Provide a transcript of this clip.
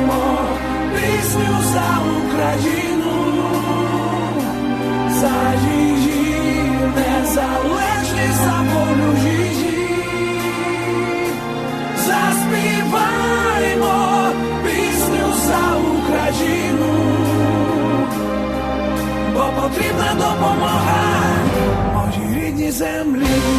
за Україну, за її за волю її. Заспіваймо пісню за Україну, бо потрібна допомога моїй рідній землі.